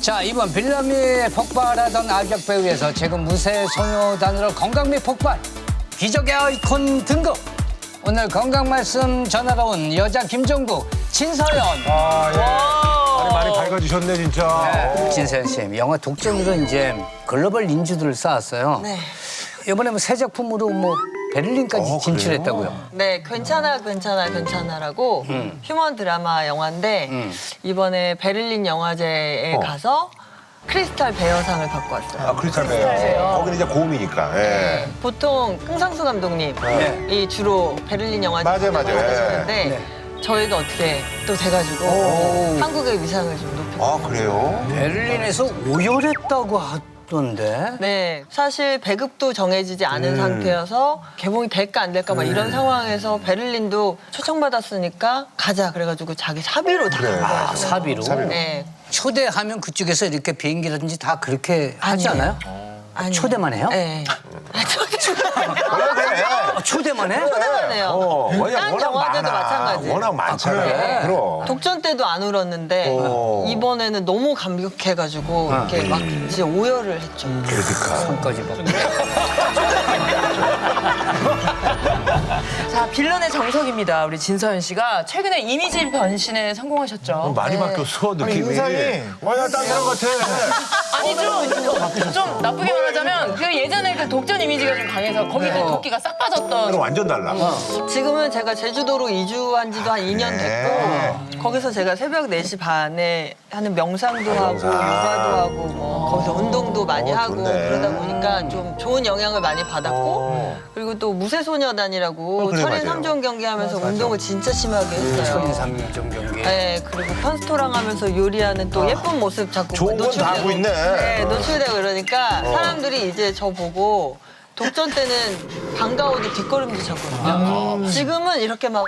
자 이번 빌라미에 폭발하던 악역 배우에서 최근 무쇠 소녀단으로 건강 및 폭발 기적의 아이콘 등극 오늘 건강 말씀 전하러 온 여자 김종국 진서연 아, 예. 많이, 많이 밝아지셨네, 진짜. 네, 진서연 씨 영화 독점으로 이제 글로벌 인지도를 쌓았어요. 네. 이번에 뭐 새 작품으로 뭐 베를린까지 어, 진출했다고요. 네, 괜찮아, 괜찮아, 괜찮아라고 음. 휴먼 드라마 영화인데 음. 이번에 베를린 영화제에 어. 가서 크리스탈 베어상을 받고 왔어요. 아, 크리스탈 베어. 거기는 이제 고음이니까. 예. 보통 흥상수 감독님이 네. 주로 베를린 영화제 맞아요, 맞아요. 하시는데 네. 저희가 어떻게 또 돼가지고 오. 한국의 위상을 좀 높여. 아, 그래요? 베를린에서 오열했다고 하 던데. 네, 사실 배급도 정해지지 않은 음. 상태여서 개봉이 될까 안 될까 막 이런 상황에서 베를린도 초청받았으니까 가자 그래가지고 자기 사비로 다 그래. 간 아, 거예요. 사비로. 사비로. 네, 초대하면 그쪽에서 이렇게 비행기라든지 다 그렇게 하지 아니에요. 않아요? 아니에요. 초대만 해요? 네. 아, 초대. 원래 그래. 아, 초대만 해? 초대만 해요. 어, 왜냐, 딴 워낙 영화제도 많아. 마찬가지. 워낙 많잖아. 그래? 그럼. 독전 때도 안 울었는데 오. 이번에는 너무 감격해가지고 이렇게 막 진짜 오열을 했죠. 그러니까. 손까지 봐. 빌런의 정석입니다. 우리 진서연 씨가 최근에 이미지 변신에 성공하셨죠. 많이 바뀌었어, 느낌이. 인상이 완전 딴 사람 같아. 아니 좀, 좀 나쁘게 말하자면 그 예전에 그 독전 이미지가 좀 강해서 거기 그 도끼가 싹 빠졌던 그럼 완전 달라. 지금은 제가 제주도로 이주한 지도 한 2년 네. 됐고 거기서 제가 새벽 4시 반에 하는 명상도 하고 명상. 요가도 하고 뭐 거기서 운동도 많이 어, 하고 좋네. 그러다 보니까 좀 좋은 영향을 많이 받았고 그리고 또 무쇠소녀단이라고 어, 그래, 철인 맞아요. 삼종 경기하면서 운동을 진짜 심하게 했어요. 천인삼종 경기. 네, 그리고 편스토랑 하면서 요리하는 또 예쁜 모습 자꾸 좋은 건다 하고 있네. 네, 노출되고 이러니까 사람들이 이제 저 보고 독전 때는 반가워도 뒷걸음질 쳤거든요. 지금은 이렇게 막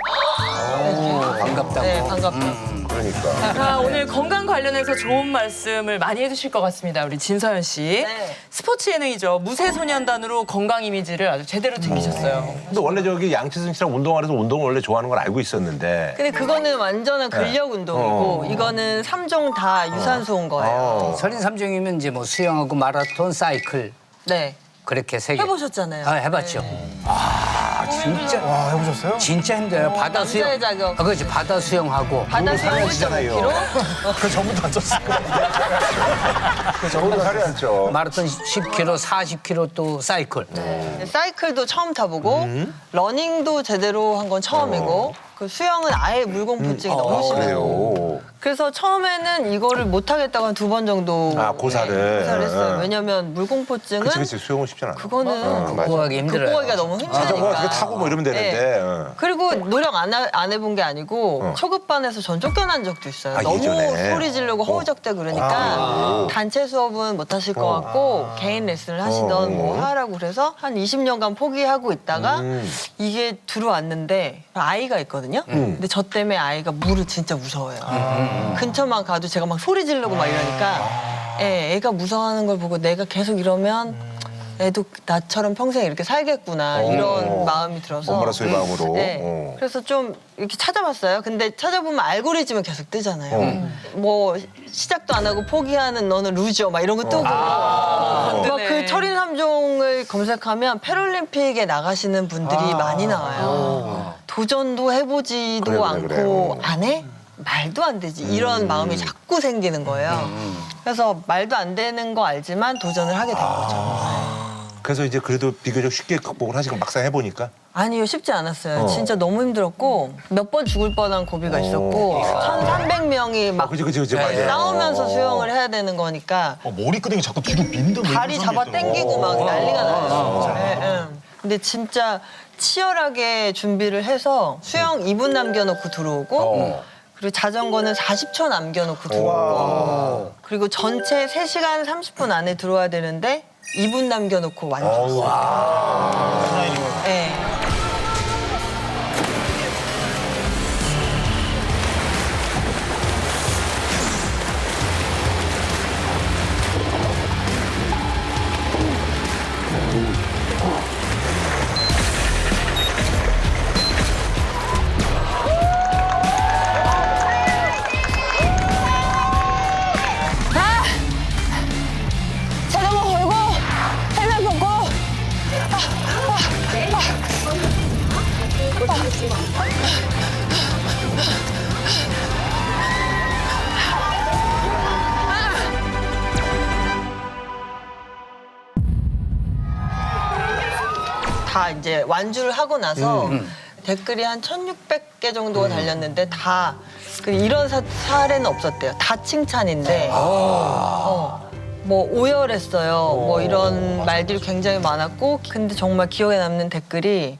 반갑다고. 네, 반갑다. 그러니까. 자, 오늘 건강 관련해서 좋은 말씀을 많이 해주실 것 같습니다. 우리 진서연 씨. 네. 스포츠 예능이죠. 무쇠소년단으로 건강 이미지를 아주 제대로 챙기셨어요. 근데 원래 저기 양치승 씨랑 운동하면서 운동을 원래 좋아하는 걸 알고 있었는데. 근데 그거는 완전한 근력 운동이고 어. 이거는 삼종 다 유산소인 거예요. 어. 천인삼종이면 이제 뭐 수영하고 마라톤, 사이클 네. 그렇게 세 개. 해보셨잖아요. 아, 해봤죠. 네. 아, 진짜. 와 해보셨어요? 진짜 힘들어요. 바다 수영. 남자의 자격. 아, 그렇지. 바다 수영하고. 바다 수영 살아야지잖아요. 1.5kg. 그 전부터 안 쪘을 거예요. 저보다 살이 안 쪄. 마라톤 10km, 40km 또 사이클. 네, 사이클도 처음 타보고 러닝도 제대로 한 건 처음이고 그 수영은 아예 물공포증이 너무 심해요. 그래요. 그래서 처음에는 이거를 못 하겠다고 한 두 번 정도 아, 고사를. 네, 고사를 했어요. 응. 왜냐면 물공포증은 그치, 그치. 수영은 쉽지 않아. 그거는 응, 맞아. 구하기 힘들어요. 극복하기가 너무 아, 저거 힘드니까. 어떻게 타고 뭐 이러면 되는데. 네. 응. 그리고 노력 안, 하- 안 해본 게 아니고 어. 초급반에서 전 쫓겨난 적도 있어요. 아, 너무 예전에? 소리 지르고 어. 허우적대 그러니까 아. 단체 수업은 못 하실 것 같고 개인 레슨을 하시던 어. 뭐 하라고 그래서 한 20년간 포기하고 있다가 음. 이게 들어왔는데 아이가 있거든요. 음. 근데 저 때문에 아이가 물을 진짜 무서워해요. 근처만 가도 제가 막 소리 지르고 막 이러니까 애, 애가 무서워하는 걸 보고 내가 계속 이러면 애도 나처럼 평생 이렇게 살겠구나 이런 마음이 들어서 엄마로서의 마음으로. 네. 어. 그래서 좀 이렇게 찾아봤어요. 근데 찾아보면 알고리즘은 계속 뜨잖아요. 뭐 시작도 안 하고 포기하는 너는 루저 막 이런 거 뜨고 든든해. 막그 철인 삼종을 검색하면 패럴림픽에 나가시는 분들이 많이 나와요. 도전도 해보지도 그래, 그래, 않고 그래. 안 해? 말도 안 되지. 이런 마음이 자꾸 생기는 거예요. 그래서 말도 안 되는 거 알지만 도전을 하게 된 거죠. 그래서 이제 그래도 비교적 쉽게 극복을 하시고 막상 해보니까. 아니요, 쉽지 않았어요. 어. 진짜 너무 힘들었고 몇 번 죽을 뻔한 고비가 있었고 1,300명이 막 아, 그치, 그치, 그치. 맞아요. 싸우면서 어. 수영을 해야 되는 거니까 어, 머리끄댕이 자꾸 뒤로. 뭐 다리 이런 잡아 있더라고. 당기고 막 난리가 어. 나요. 예, 예. 근데 진짜 치열하게 준비를 해서 수영 2분 남겨놓고 들어오고 어. 그리고 자전거는 40초 남겨놓고 들어오고 그리고 전체 3시간 30분 안에 들어와야 되는데 2분 남겨놓고 완주했어요. 이제 완주를 하고 나서 댓글이 한 1,600개 정도가 달렸는데 다 그 이런 사, 사례는 없었대요. 다 칭찬인데 어, 뭐 오열했어요. 뭐 이런 말들이 굉장히 많았고 근데 정말 기억에 남는 댓글이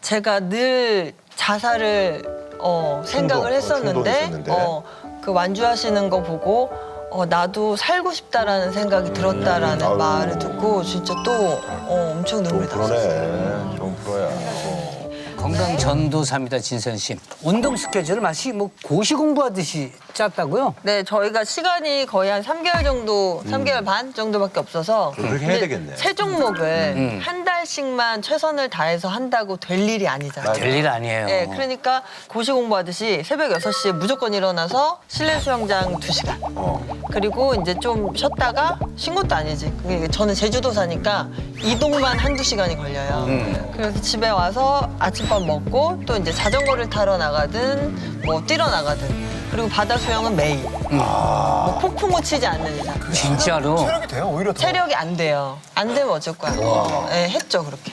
제가 늘 자살을 어, 생각을 충동, 어, 했었는데 충동했었는데. 어, 그 완주하시는 거 보고 어, 나도 살고 싶다라는 생각이 들었다라는 아유. 말을 듣고 진짜 또 어, 엄청 좋은 눈물 이 났었어요. 프로네. 좋은 프로야. 건강 전도사입니다, 진선 씨. 운동 스케줄을 마치 뭐 고시 공부하듯이 짰다고요? 네, 저희가 시간이 거의 한 3개월 정도, 3개월 반 정도밖에 없어서 그렇게 해야 근데 되겠네. 세 종목을 음. 한 달씩만 최선을 다해서 한다고 될 일이 아니잖아요. 될일 아니에요. 네, 그러니까 고시 공부하듯이 새벽 6시에 무조건 일어나서 실내 수영장 2시간. 어. 그리고 이제 좀 쉬었다가 쉰 것도 아니지. 그게 저는 제주도 사니까 이동만 한두 시간이 걸려요. 음. 그래서 집에 와서 아침밥 먹고 또 이제 자전거를 타러 나가든 뭐 뛰러 나가든 그리고 바다 수영은 매일. 뭐 폭풍 우 치지 않는 이상. 진짜로. 체력이 돼요 오히려 더. 체력이 안 돼요. 안 되면 어쩔 거야. 네, 했죠, 그렇게.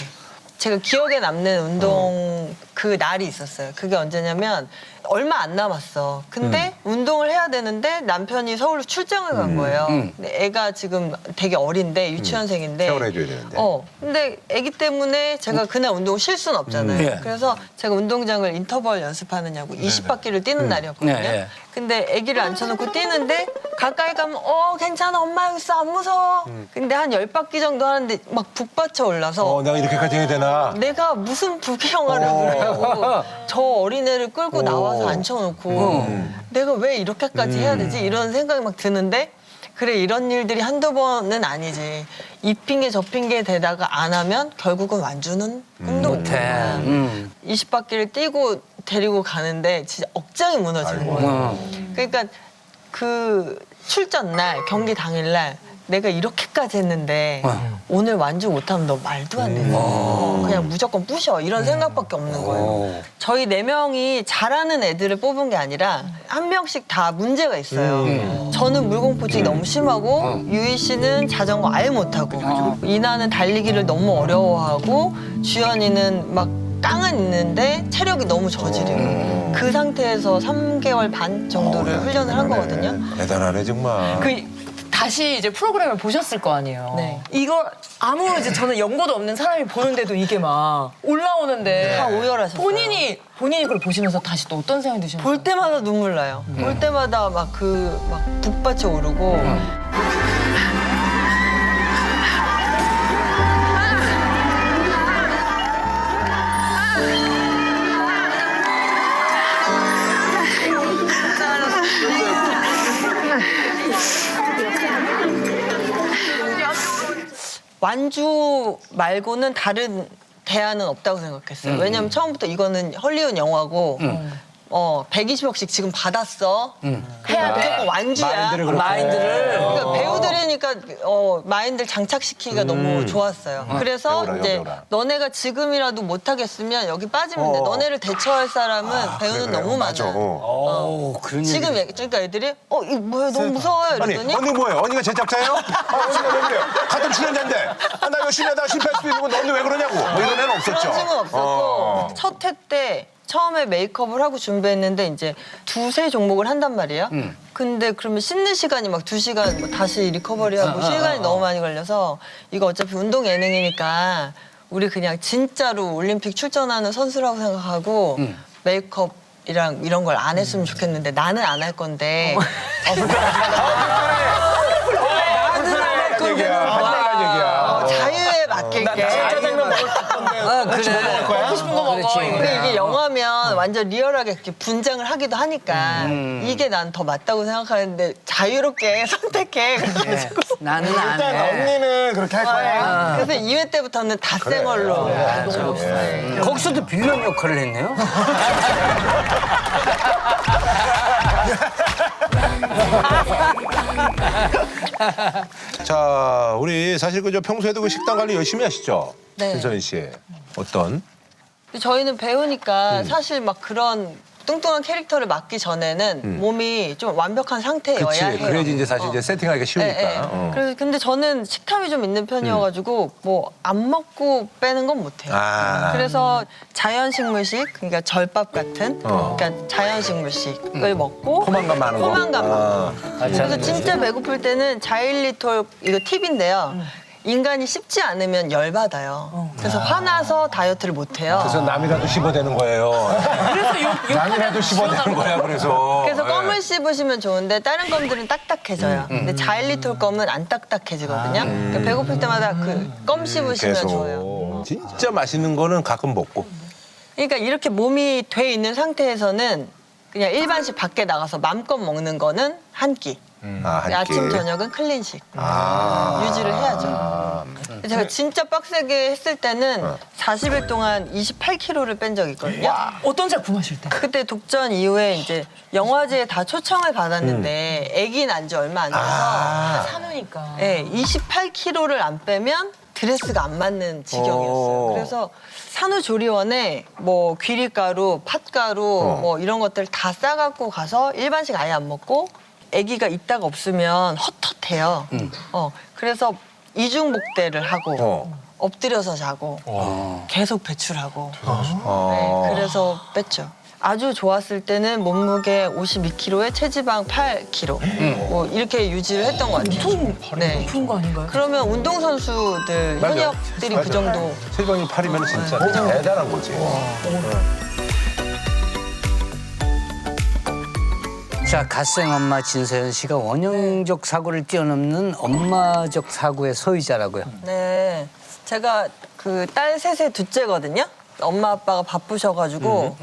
제가 기억에 남는 운동 그 날이 있었어요. 그게 언제냐면 얼마 안 남았어. 근데 운동을 해야 되는데 남편이 서울로 출장을 간 거예요. 음. 근데 애가 지금 되게 어린데 유치원생인데. 케어를 해줘야 되는데. 어. 근데 애기 때문에 제가 그날 운동 쉴 수는 없잖아요. 예. 그래서 제가 운동장을 인터벌 연습하느냐고 20바퀴를 뛰는 날이었거든요. 네, 네. 근데 아기를 앉혀놓고 뛰는데 가까이 가면 어 괜찮아 엄마 여기 있어 안 무서워. 근데 한 열 바퀴 정도 하는데 막 북받쳐 올라서 어, 내가 이렇게까지 해야 되나? 내가 무슨 불교 영화를 어. 저 어린애를 끌고 나와서 앉혀놓고 내가 왜 이렇게까지 해야 되지 이런 생각이 막 드는데 그래 이런 일들이 한두 번은 아니지 이 핑계 저 핑계 대다가 안 하면 결국은 완주는 꿈도 못 못해. 해. 음. 20바퀴를 뛰고 데리고 가는데 진짜 억장이 무너지는 거예요. 어. 그러니까 그 출전 날 경기 당일 날 내가 이렇게까지 했는데 어. 오늘 완주 못하면 너 말도 안 되는 거야. 그냥 무조건 부셔 이런 생각밖에 없는 거예요. 어. 저희 네 명이 잘하는 애들을 뽑은 게 아니라 한 명씩 다 문제가 있어요. 저는 물공포증이 너무 심하고 유희 씨는 자전거 아예 못하고 이나는 달리기를 너무 어려워하고 주연이는 막 깡은 있는데 체력이 너무 저지르고 그 상태에서 3개월 반 정도를 훈련을 한 거거든요. 대단하네 정말. 그 다시 이제 프로그램을 보셨을 거 아니에요. 네. 이거 아무 이제 저는 연고도 없는 사람이 보는데도 이게 막 올라오는데 다 오열하셨어요. 본인이 본인이 그걸 보시면서 다시 또 어떤 생각이 드시나요? 볼 때마다 눈물 나요. 볼 때마다 막 그 막 북받쳐 오르고 완주 말고는 다른 대안은 없다고 생각했어요. 왜냐면 처음부터 이거는 헐리우드 영화고 어 120억씩 지금 받았어. 해야 돼. 무조건 완주야. 마인드를 그렇게. 마인드를. 그러니까 배우들이니까 어, 마인드를 장착시키기가 너무 좋았어요. 그래서 배우라, 이제 배우라. 너네가 지금이라도 못 하겠으면 여기 빠지면 돼. 어. 너네를 대처할 사람은 배우는 그래, 너무 맞아. 많아. 어. 오, 그런 지금 얘기. 애, 그러니까 애들이 어 이거 뭐야 너무 무서워요 아니 이러더니 언니 뭐예요? 언니가 제작자예요? 아, 언니가 왜 그래요? 같은 출연자인데 아, 나 열심히 하다가 실패할 수도 있는 건데 언니 왜 그러냐고 뭐 이런 애는 없었죠. 그런 친구는 없었고 어. 첫 회 때 처음에 메이크업을 하고 준비했는데 이제 두세 종목을 한단 말이에요. 음. 근데 그러면 씻는 시간이 막 두 시간 뭐 다시 리커버리하고 아, 시간이 너무 많이 걸려서 이거 어차피 운동 예능이니까 우리 그냥 진짜로 올림픽 출전하는 선수라고 생각하고 음. 메이크업 이랑 이런 걸 안 했으면 좋겠는데 나는 안 할 건데 어. 불편한 얘기야. 불편한 얘기야. 어, 자유에 맡길게. 아, 그래. 먹고 싶은 거 먹어. 그렇지. 근데 이게 영화면 완전 리얼하게 이렇게 분장을 하기도 하니까 이게 난 더 맞다고 생각하는데 자유롭게 선택해. 그래가지고 나는 안 일단 해. 언니는 그렇게 할 거야. 그래서 2회 때부터는 다 생얼로. 가고 싶어요. 거기서도 빌런 역할을 했네요. 자, 우리 사실 그저 평소에도 그 식단 관리 열심히 하시죠? 네. 신선희 씨. 어떤? 근데 저희는 배우니까 음. 사실 막 그런 뚱뚱한 캐릭터를 맡기 전에는 몸이 좀 완벽한 상태여야 음. 그치. 해요. 그래야지 이제 사실 어. 이제 세팅하기가 쉬우니까. 예, 예. 어. 그래서 근데 저는 식탐이 좀 있는 편이어가지고 뭐 안 먹고 빼는 건 못해요. 아. 그래서 자연식물식 그러니까 절밥 같은 어. 그러니까 자연식물식을 먹고 포만감 많은 거. 포만감 많은 거. 아. 그래서 진짜 배고플 때는 자일리톨 이거 팁인데요. 인간이 씹지 않으면 열받아요. 그래서 화나서 다이어트를 못해요. 그래서 남이라도 씹어대는 거예요. 그래서 욕, 남이라도 씹어대는 거야, 그래서. 그래서 예. 껌을 씹으시면 좋은데 다른 껌들은 딱딱해져요. 근데 자일리톨 껌은 안 딱딱해지거든요. 그러니까 배고플 때마다 그 껌 씹으시면 계속. 좋아요. 진짜 맛있는 거는 가끔 먹고. 그러니까 이렇게 몸이 돼 있는 상태에서는 그냥 일반식 밖에 나가서 마음껏 먹는 거는 한 끼. 아, 한 끼. 아침 저녁은 클린식 아. 유지를 해야죠. 제가 진짜 빡세게 했을 때는 40일 동안 28kg를 뺀 적이 있거든요. 어떤 작품 하실 때? 그때 독전 이후에 이제 영화제에 다 초청을 받았는데 아기 난 지 얼마 안 돼서 아. 사누니까. 네, 28kg를 안 빼면 드레스가 안 맞는 지경이었어요. 오. 그래서 산후조리원에 뭐 귀리가루, 팥가루 어. 뭐 이런 것들 다 싸갖고 가서 일반식 아예 안 먹고 아기가 있다가 없으면 헛헛해요. 어, 그래서 이중 복대를 하고 어. 엎드려서 자고 계속 배출하고 어. 네, 그래서 뺐죠. 아주 좋았을 때는 몸무게 52kg에 체지방 8kg 뭐 이렇게 유지를 했던 것 같아요. 네. 그런 거 아닌가요? 그러면 운동 선수들 맞아. 현역들이 맞아. 그 정도 체지방이 8이면 진짜 대단한 거지. 자, 갓생 엄마 진서연 씨가 원형적 사고를 뛰어넘는 엄마적 사고의 소유자라고요. 네. 제가 그 딸 셋의 둘째거든요. 엄마 아빠가 바쁘셔가지고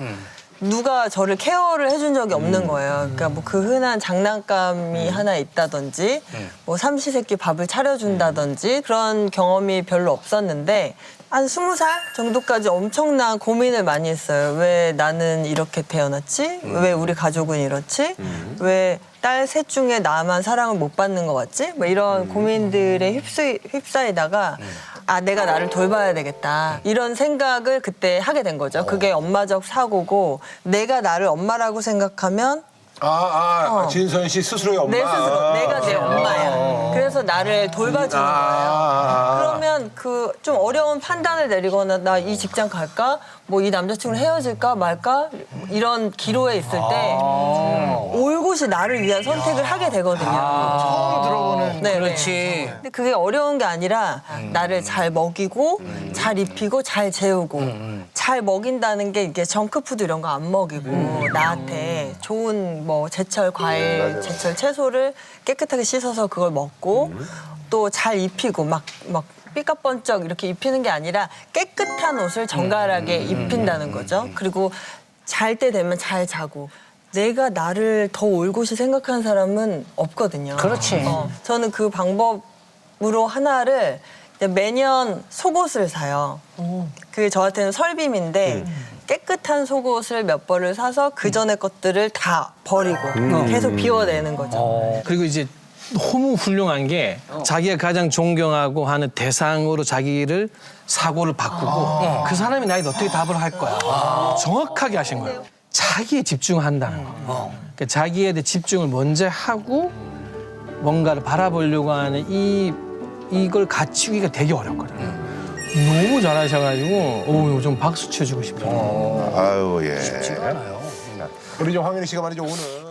누가 저를 케어를 해준 적이 없는 거예요. 그러니까 뭐 그 흔한 장난감이 하나 있다든지 뭐 삼시세끼 밥을 차려준다든지 그런 경험이 별로 없었는데 한 스무 살 정도까지 엄청난 고민을 많이 했어요. 왜 나는 이렇게 태어났지? 왜 우리 가족은 이렇지? 왜 딸 셋 중에 나만 사랑을 못 받는 것 같지? 뭐 이런 고민들에 휩쓰, 휩싸이다가 아 내가 나를 돌봐야 되겠다 이런 생각을 그때 하게 된 거죠. 그게 엄마적 사고고 내가 나를 엄마라고 생각하면 아, 아, 어. 진선 씨 스스로의 엄마. 내 스스로 내가 내 엄마야. 그래서 나를 돌봐주는 거예요. 아. 그러면 그 좀 어려운 판단을 내리거나 나 이 직장 갈까? 뭐 이 남자친구랑 헤어질까 말까? 이런 기로에 있을 때 올곧이 나를 위한 선택을 하게 되거든요. 처음 들어보는 네, 그렇지. 네. 근데 그게 어려운 게 아니라 나를 잘 먹이고 잘 입히고 잘 재우고 잘 먹인다는 게 이게 정크푸드 이런 거 안 먹이고 나한테 좋은 뭐 제철 과일, 제철 채소를 깨끗하게 씻어서 그걸 먹고 또 잘 입히고 막 막 삐까번쩍 이렇게 입히는 게 아니라 깨끗한 옷을 정갈하게 입힌다는 거죠. 그리고 잘 때 되면 잘 자고 내가 나를 더 올곧이 생각하는 사람은 없거든요. 그렇지. 어, 저는 그 방법으로 하나를 이제 매년 속옷을 사요. 그게 저한테는 설빔인데 깨끗한 속옷을 몇 벌을 사서 그 전에 것들을 다 버리고 계속 비워내는 거죠. 그리고 이제 너무 훌륭한 게 자기가 가장 존경하고 하는 대상으로 자기를 사고를 바꾸고 그 사람이 나에게 어떻게 답을 할 거야. 정확하게 하신 거예요. 자기에 집중한다는 거. 그러니까 자기에 대해 집중을 먼저 하고 뭔가를 바라보려고 하는 이 이걸 갖추기가 되게 어렵거든요. 너무 잘하셔가지고 오, 좀 박수 쳐주고 싶어요. 아유, 예. 쉽지가 않아요. 우리 좀 황현희 씨가 말이죠, 오늘.